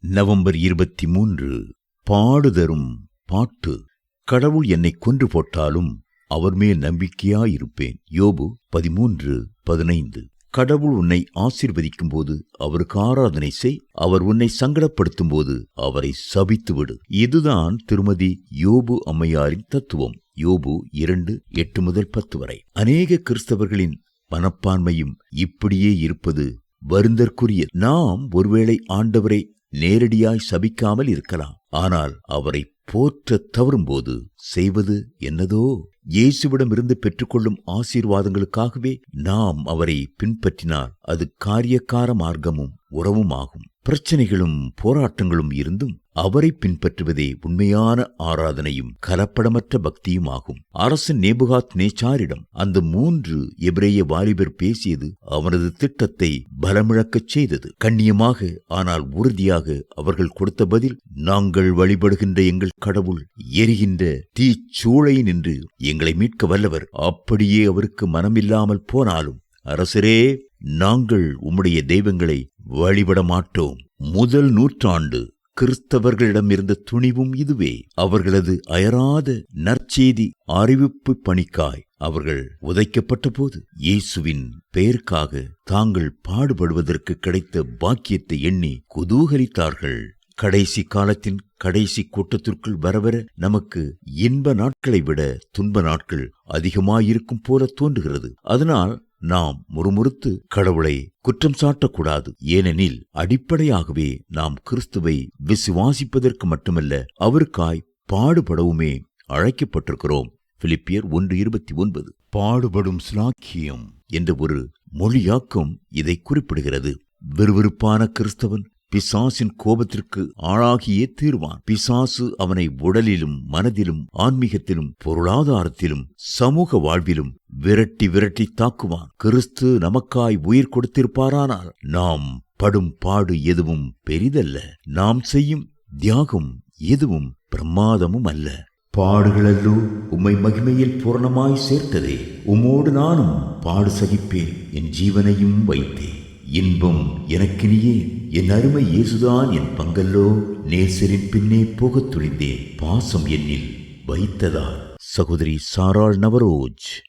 November இருபத்தி மூன்று பாடுதரும் பாட்டு. கடவுள் என்னை கொன்று போட்டாலும் அவர் மேல் நம்பிக்கையாயிருப்பேன். யோபு பதிமூன்று பதினைந்து. கடவுள் உன்னை ஆசீர்வதிக்கும் போது அவருக்கு ஆராதனை செய். அவர் உன்னை சங்கடப்படுத்தும் போது அவரை சபித்து விடு இதுதான் திருமதி யோபு அம்மையாரின் தத்துவம். யோபு இரண்டு எட்டு முதல் பத்து வரை. அநேக கிறிஸ்தவர்களின் மனப்பான்மையும் இப்படியே இருப்பது வருந்தற்குரிய. நாம் ஒருவேளை ஆண்டவரை நேரடியாய் சபிக்காமல் இருக்கலாம். ஆனால் அவரை போற்றத் தவறும்போது செய்வது என்னதோ? இயேசுவிடமிருந்து பெற்றுக்கொள்ளும் ஆசீர்வாதங்களுக்காகவே நாம் அவரை பின்பற்றினால் அது காரியக்கார மார்க்கமும் உறவுமாகும். பிரச்சனைகளும் போராட்டங்களும் இருந்தும் அவரை பின்பற்றுவதே உண்மையான ஆராதனையும் கலப்படமற்ற பக்தியும் ஆகும் அரசு நேபுகாத் நேச்சாரிடம் அந்த மூன்று எபிரேய வாலிபர் பேசியது அவனது திட்டத்தை பலமிழக்கச் செய்தது. கண்ணியமாக ஆனால் உறுதியாக அவர்கள் கொடுத்த பதில் நாங்கள் வழிபடுகின்ற எங்கள் கடவுள் எரிகின்ற தீச்சூளை நின்று எங்களை மீட்க வல்லவர். அப்படியே அவருக்கு மனமில்லாமல் போனாலும் அரசரே நாங்கள் உம்முடைய தெய்வங்களை வழிபட மாட்டோம் முதல் நூற்றாண்டு கிறிஸ்தவர்களிடம் இருந்த துணிவும் இதுவே. அவர்களது அயராத நற்செய்தி அறிவிப்பு பணிக்காய் அவர்கள் உதைக்கப்பட்ட போது இயேசுவின் பெயருக்காக தாங்கள் பாடுபடுவதற்கு கிடைத்த பாக்கியத்தை எண்ணி குதூகலித்தார்கள். கடைசி காலத்தின் கடைசி கூட்டத்திற்குள் வரவர நமக்கு இன்ப நாட்களை விட துன்ப நாட்கள் அதிகமாயிருக்கும் போல தோன்றுகிறது. அதனால் நாம் முறுமுறுத்து கடவுளை குற்றம் சாட்டக்கூடாது. ஏனெனில் அடிப்படையாகவே நாம் கிறிஸ்துவை விசுவாசிப்பதற்கு மட்டுமல்ல அவருக்காய் பாடுபடவுமே அழைக்கப்பட்டிருக்கிறோம். பிலிப்பியர் ஒன்று இருபத்தி ஒன்பது. பாடுபடும் ஸ்லாக்கியம் என்ற ஒரு மொழியாக்கம் இதை குறிப்பிடுகிறது. விறுவிறுப்பான கிறிஸ்தவன் பிசாசின் கோபத்திற்கு ஆளாகியே தீர்வான். பிசாசு அவனை உடலிலும் மனதிலும் ஆன்மீகத்திலும் பொருளாதாரத்திலும் சமூக வாழ்விலும் விரட்டி விரட்டி தாக்குவான். கிறிஸ்து நமக்காய் உயிர் கொடுத்திருப்பாரானால் நாம் படும் பாடு எதுவும் பெரிதல்ல. நாம் செய்யும் தியாகம் எதுவும் பிரமாதமும் அல்ல. பாடுகளல்லோ உம்மை மகிமையில் பூர்ணமாய் சேர்த்ததே. உம்மோடு நானும் பாடு சகிப்பேன். என் ஜீவனையும் வைத்தேன். இன்பம் எனக்கினியே. என் அருமை இயேசுதான் என் பங்கல்லோ. நேசரின் பின்னே போகத் துணிந்தேன் பாசம் என்னில் வைத்ததால் சகோதரி சாராள் நவரோஜ்.